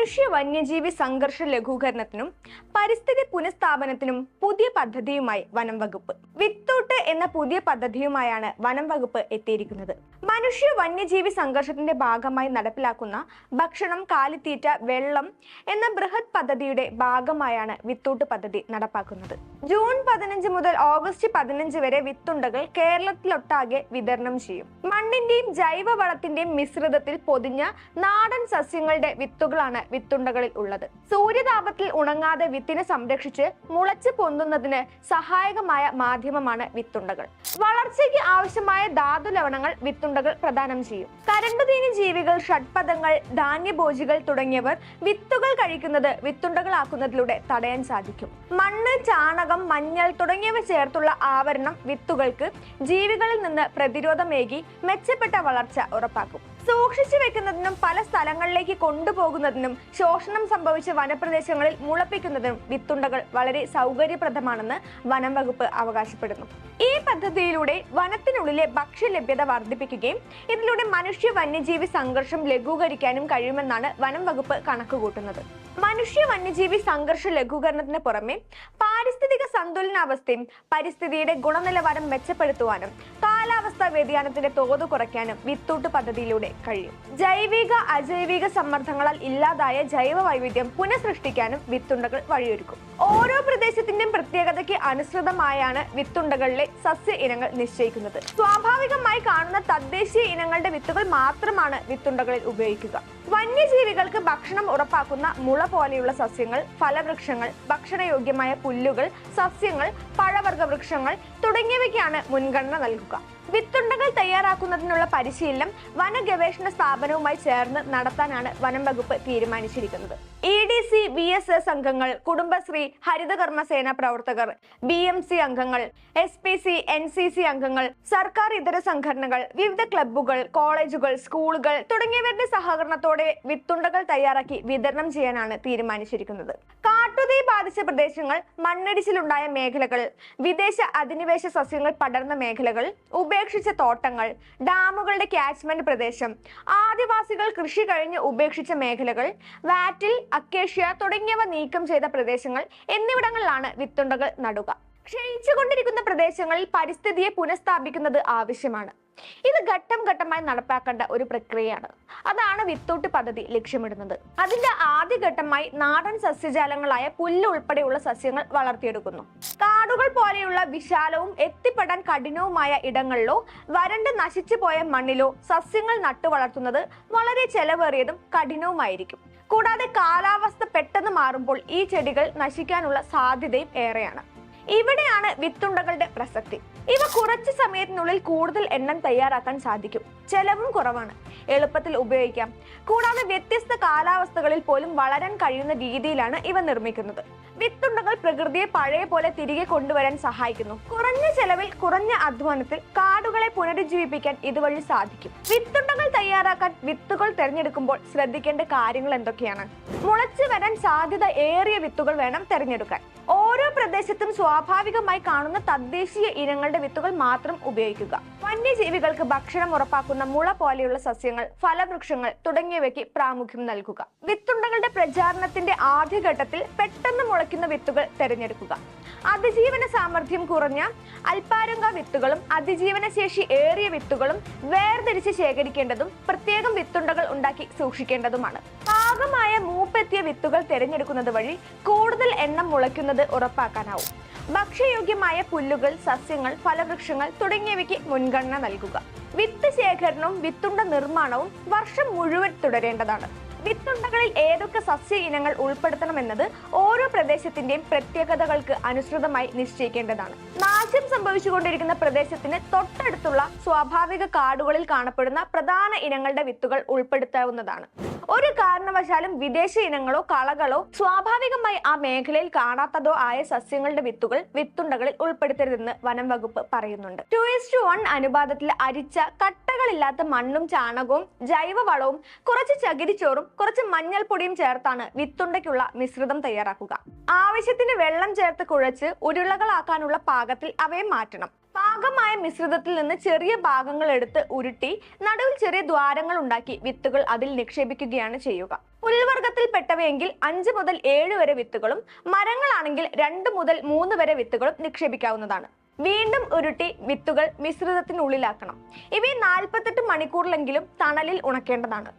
മനുഷ്യ വന്യജീവി സംഘർഷ ലഘൂകരണത്തിനും പരിസ്ഥിതി പുനഃസ്ഥാപനത്തിനും പുതിയ പദ്ധതിയുമായി വനം വകുപ്പ്. വിത്തൂട്ട് എന്ന പുതിയ പദ്ധതിയുമായാണ് വനം വകുപ്പ് എത്തിയിരിക്കുന്നത്. മനുഷ്യ വന്യജീവി സംഘർഷത്തിന്റെ ഭാഗമായി നടപ്പിലാക്കുന്ന ഭക്ഷണം കാലിത്തീറ്റ വെള്ളം എന്ന ബൃഹത് പദ്ധതിയുടെ ഭാഗമായാണ് വിത്തൂട്ട് പദ്ധതി നടപ്പാക്കുന്നത്. ജൂൺ പതിനഞ്ച് മുതൽ ഓഗസ്റ്റ് പതിനഞ്ച് വരെ വിത്തുണ്ടകൾ കേരളത്തിലൊട്ടാകെ വിതരണം ചെയ്യും. മണ്ണിന്റെയും ജൈവവളത്തിന്റെയും മിശ്രിതത്തിൽ പൊതിഞ്ഞ നാടൻ സസ്യങ്ങളുടെ വിത്തുകളാണ് വിത്തുണ്ടകളിൽ ഉള്ളത്. സൂര്യതാപത്തിൽ ഉണങ്ങാതെ വിത്തിനെ സംരക്ഷിച്ച് മുളച്ച് പൊന്തുന്നതിന് സഹായകമായ മാധ്യമമാണ് വിത്തുണ്ടകൾ. വളർച്ചയ്ക്ക് ആവശ്യമായ ധാതു ലവണങ്ങൾ വിത്തുണ്ടകൾ പ്രദാനം ചെയ്യും. കരണ്ടുതീനി ജീവികൾ ഷഡ്പദങ്ങൾ ധാന്യഭോജികൾ തുടങ്ങിയവർ വിത്തുകൾ കഴിക്കുന്നത് വിത്തുണ്ടകളാക്കുന്നതിലൂടെ തടയാൻ സാധിക്കും. മണ്ണ് ചാണകം മഞ്ഞൾ തുടങ്ങിയവ ചേർത്തുള്ള ആവരണം വിത്തുകൾക്ക് ജീവികളിൽ നിന്ന് പ്രതിരോധമേകി മെച്ചപ്പെട്ട വളർച്ച ഉറപ്പാക്കും. സൂക്ഷിച്ചു വെക്കുന്നതിനും പല സ്ഥലങ്ങളിലേക്ക് കൊണ്ടുപോകുന്നതിനും ശോഷണം സംഭവിച്ച വനപ്രദേശങ്ങളിൽ മുളപ്പിക്കുന്നതിനും വിത്തുണ്ടകൾ വളരെ സൗകര്യപ്രദമാണെന്ന് വനം വകുപ്പ് അവകാശപ്പെടുന്നു. ഈ പദ്ധതിയിലൂടെ വനത്തിനുള്ളിലെ ഭക്ഷ്യലഭ്യത വർദ്ധിപ്പിക്കുകയും ഇതിലൂടെ മനുഷ്യ വന്യജീവി സംഘർഷം ലഘൂകരിക്കാനും കഴിയുമെന്നാണ് വനം വകുപ്പ് കണക്കുകൂട്ടുന്നത്. മനുഷ്യ വന്യജീവി സംഘർഷ ലഘൂകരണത്തിന് പുറമെ പാരിസ്ഥിതിക സന്തുലനാവസ്ഥയും പരിസ്ഥിതിയുടെ ഗുണനിലവാരം മെച്ചപ്പെടുത്തുവാനും കാലാവസ്ഥാ വ്യതിയാനത്തിന്റെ തോത് കുറയ്ക്കാനും വിത്തൂട്ട് പദ്ധതിയിലൂടെ കഴിയും. ജൈവിക അജൈവിക സമ്മർദ്ദങ്ങളാൽ ഇല്ലാതായ ജൈവ വൈവിധ്യം പുനഃസൃഷ്ടിക്കാനും വിത്തുണ്ടകൾ വഴിയൊരുക്കും. ഓരോ പ്രദേശത്തിന്റെയും പ്രത്യേകതയ്ക്ക് അനുസൃതമായാണ് വിത്തുണ്ടകളിലെ സസ്യ ഇനങ്ങൾ നിശ്ചയിക്കുന്നത്. സ്വാഭാവികമായി കാണുന്ന തദ്ദേശീയ ഇനങ്ങളുടെ വിത്തുകൾ മാത്രമാണ് വിത്തുണ്ടകളിൽ ഉപയോഗിക്കുക. വന്യജീവികൾക്ക് ഭക്ഷണം ഉറപ്പാക്കുന്ന മുള പോലെയുള്ള സസ്യങ്ങൾ ഫലവൃക്ഷങ്ങൾ ഭക്ഷണയോഗ്യമായ പുല്ലുകൾ സസ്യങ്ങൾ പഴവർഗ വൃക്ഷങ്ങൾ തുടങ്ങിയവയ്ക്കാണ് മുൻഗണന നൽകുക. വിത്തുണ്ടകൾ തയ്യാറാക്കുന്നതിനുള്ള പരിശീലനം വനഗവേഷണ സ്ഥാപനവുമായി ചേർന്ന് നടത്താനാണ് വനം വകുപ്പ് തീരുമാനിച്ചിരിക്കുന്നത്. E D C B S S അംഗങ്ങൾ കുടുംബശ്രീ ഹരിതകർമ്മസേന പ്രവർത്തകർ ബി എം സി അംഗങ്ങൾ S P C N C C അംഗങ്ങൾ സർക്കാർ ഇതര സംഘടനകൾ വിവിധ ക്ലബ്ബുകൾ കോളേജുകൾ സ്കൂളുകൾ തുടങ്ങിയവരുടെ സഹകരണത്തോടെ വിത്തുണ്ടകൾ തയ്യാറാക്കി വിതരണം ചെയ്യാനാണ് തീരുമാനിച്ചിരിക്കുന്നത്. കാട്ടുതീ ബാധിച്ച പ്രദേശങ്ങൾ മണ്ണിടിച്ചിലുണ്ടായ മേഖലകൾ വിദേശ അധിനിവേശ സസ്യങ്ങൾ പടർന്ന മേഖലകൾ ഉപേക്ഷിച്ച തോട്ടങ്ങൾ ഡാമുകളുടെ ക്യാച്ച്മെന്റ് പ്രദേശം ആദിവാസികൾ കൃഷി കഴിഞ്ഞ് ഉപേക്ഷിച്ച മേഖലകൾ വാറ്റിൽ അക്കേഷ്യ തുടങ്ങിയവ നീക്കം ചെയ്ത പ്രദേശങ്ങൾ എന്നിവിടങ്ങളിലാണ് വിത്തുണ്ടകൾ നടുക. ക്ഷയിച്ചുകൊണ്ടിരിക്കുന്ന പ്രദേശങ്ങളിൽ പരിസ്ഥിതിയെ പുനഃസ്ഥാപിക്കുന്നത് ആവശ്യമാണ്. ഇത് ഘട്ടം ഘട്ടമായി നടപ്പാക്കേണ്ട ഒരു പ്രക്രിയയാണ്. അതാണ് വിത്തൂട്ട് പദ്ധതി ലക്ഷ്യമിടുന്നത്. അതിന്റെ ആദ്യ ഘട്ടമായി നാടൻ സസ്യജാലങ്ങളായ പുല്ല് ഉൾപ്പെടെയുള്ള സസ്യങ്ങൾ വളർത്തിയെടുക്കുന്നു. കാടുകൾ പോലെയുള്ള വിശാലവും എത്തിപ്പെടാൻ കഠിനവുമായ ഇടങ്ങളിലോ വരണ്ട് നശിച്ചു പോയ മണ്ണിലോ സസ്യങ്ങൾ നട്ടു വളർത്തുന്നത് വളരെ ചെലവേറിയതും കഠിനവുമായിരിക്കും. കൂടാതെ കാലാവസ്ഥ പെട്ടെന്ന് മാറുമ്പോൾ ഈ ചെടികൾ നശിക്കാനുള്ള സാധ്യതയും ഏറെയാണ്. ഇവിടെയാണ് വിത്തുണ്ടകളുടെ പ്രസക്തി. ഇവ കുറച്ച് സമയത്തിനുള്ളിൽ കൂടുതൽ എണ്ണം തയ്യാറാക്കാൻ സാധിക്കും. ചെലവും കുറവാണ്. എളുപ്പത്തിൽ ഉപയോഗിക്കാം. കൂടാതെ വ്യത്യസ്ത കാലാവസ്ഥകളിൽ പോലും വളരാൻ കഴിയുന്ന രീതിയിലാണ് ഇവ നിർമ്മിക്കുന്നത്. വിത്തുണ്ടകൾ പ്രകൃതിയെ പഴയ പോലെ തിരികെ കൊണ്ടുവരാൻ സഹായിക്കുന്നു. കുറഞ്ഞ ചെലവിൽ കുറഞ്ഞ അധ്വാനത്തിൽ കാടുകളെ പുനരുജ്ജീവിപ്പിക്കാൻ ഇതുവഴി സാധിക്കും. വിത്തുണ്ടകൾ തയ്യാറാക്കാൻ വിത്തുകൾ തിരഞ്ഞെടുക്കുമ്പോൾ ശ്രദ്ധിക്കേണ്ട കാര്യങ്ങൾ എന്തൊക്കെയാണ്? മുളച്ചു വരാൻ സാധ്യത ഏറിയ വിത്തുകൾ വേണം തിരഞ്ഞെടുക്കാൻ. പ്രദേശത്തും സ്വാഭാവികമായി കാണുന്ന തദ്ദേശീയ ഇനങ്ങളുടെ വിത്തുകൾ മാത്രം ഉപയോഗിക്കുക. വന്യജീവികൾക്ക് ഭക്ഷണം ഉറപ്പാക്കുന്ന മുള പോലെയുള്ള സസ്യങ്ങൾ ഫലവൃക്ഷങ്ങൾ തുടങ്ങിയവയ്ക്ക് പ്രാമുഖ്യം നൽകുക. വിത്തുണ്ടകളുടെ പ്രചാരണത്തിന്റെ ആദ്യഘട്ടത്തിൽ പെട്ടെന്ന് മുളയ്ക്കുന്ന വിത്തുകൾ തിരഞ്ഞെടുക്കുക. അതിജീവന സാമർഥ്യം കുറഞ്ഞ അൽപാരംഗ വിത്തുകളും അതിജീവന ശേഷി ഏറിയ വിത്തുകളും വേർതിരിച്ച് ശേഖരിക്കേണ്ടതും പ്രത്യേകം വിത്തുണ്ടകൾ ഉണ്ടാക്കി സൂക്ഷിക്കേണ്ടതുമാണ്. പാകമായ മൂപ്പെത്തിയ വിത്തുകൾ തിരഞ്ഞെടുക്കുന്നത് വഴി കൂടുതൽ എണ്ണം മുളയ്ക്കുന്നത് ഉറപ്പാക്കാനാവും. ഭക്ഷ്യയോഗ്യമായ പുല്ലുകൾ സസ്യങ്ങൾ ഫലവൃക്ഷങ്ങൾ തുടങ്ങിയവയ്ക്ക് മുൻഗണന നൽകുക. വിത്ത് ശേഖരണവും വിത്തുണ്ട നിർമ്മാണവും വർഷം മുഴുവൻ തുടരേണ്ടതാണ്. വിത്തുണ്ടകളിൽ ഏതൊക്കെ സസ്യ ഇനങ്ങൾ ഉൾപ്പെടുത്തണമെന്നത് ഓരോ പ്രദേശത്തിന്റെയും പ്രത്യേകതകൾക്ക് അനുസൃതമായി നിശ്ചയിക്കേണ്ടതാണ്. നാശം സംഭവിച്ചുകൊണ്ടിരിക്കുന്ന പ്രദേശത്തിന് തൊട്ടടുത്തുള്ള സ്വാഭാവിക കാടുകളിൽ കാണപ്പെടുന്ന പ്രധാന ഇനങ്ങളുടെ വിത്തുകൾ ഉൾപ്പെടുത്താവുന്നതാണ്. ഒരു കാരണവശാലും വിദേശ ഇനങ്ങളോ കളകളോ സ്വാഭാവികമായി ആ മേഖലയിൽ കാണാത്തതോ ആയ സസ്യങ്ങളുടെ വിത്തുകൾ വിത്തുണ്ടകളിൽ ഉൾപ്പെടുത്തരുതെന്ന് വനം വകുപ്പ് പറയുന്നുണ്ട്. ടു ഇസ് ടു വൺ അനുപാതത്തിൽ അരിച്ച കട്ടകളില്ലാത്ത മണ്ണും ചാണകവും ജൈവവളവും കുറച്ച് ചകിരിച്ചോറും കുറച്ച് മഞ്ഞൾപ്പൊടിയും ചേർത്താണ് വിത്തുണ്ടയ്ക്കുള്ള മിശ്രിതം തയ്യാറാക്കുക. ആവശ്യത്തിന് വെള്ളം ചേർത്ത് കുഴച്ച് ഉരുളകളാക്കാനുള്ള പാകത്തിൽ അവയെ മാറ്റണം. പാകമായ മിശ്രിതത്തിൽ നിന്ന് ചെറിയ ഭാഗങ്ങൾ എടുത്ത് ഉരുട്ടി നടുവിൽ ചെറിയ ദ്വാരങ്ങൾ ഉണ്ടാക്കി വിത്തുകൾ അതിൽ നിക്ഷേപിക്കുകയാണ് ചെയ്യുക. പുൽവർഗത്തിൽപ്പെട്ടവയെങ്കിൽ അഞ്ച് മുതൽ ഏഴ് വരെ വിത്തുകളും മരങ്ങളാണെങ്കിൽ രണ്ട് മുതൽ മൂന്ന് വരെ വിത്തുകളും നിക്ഷേപിക്കാവുന്നതാണ്. വീണ്ടും ഉരുട്ടി വിത്തുകൾ മിശ്രിതത്തിനുള്ളിലാക്കണം. ഇവയെ നാൽപ്പത്തെട്ട് മണിക്കൂറിലെങ്കിലും തണലിൽ ഉണക്കേണ്ടതാണ്.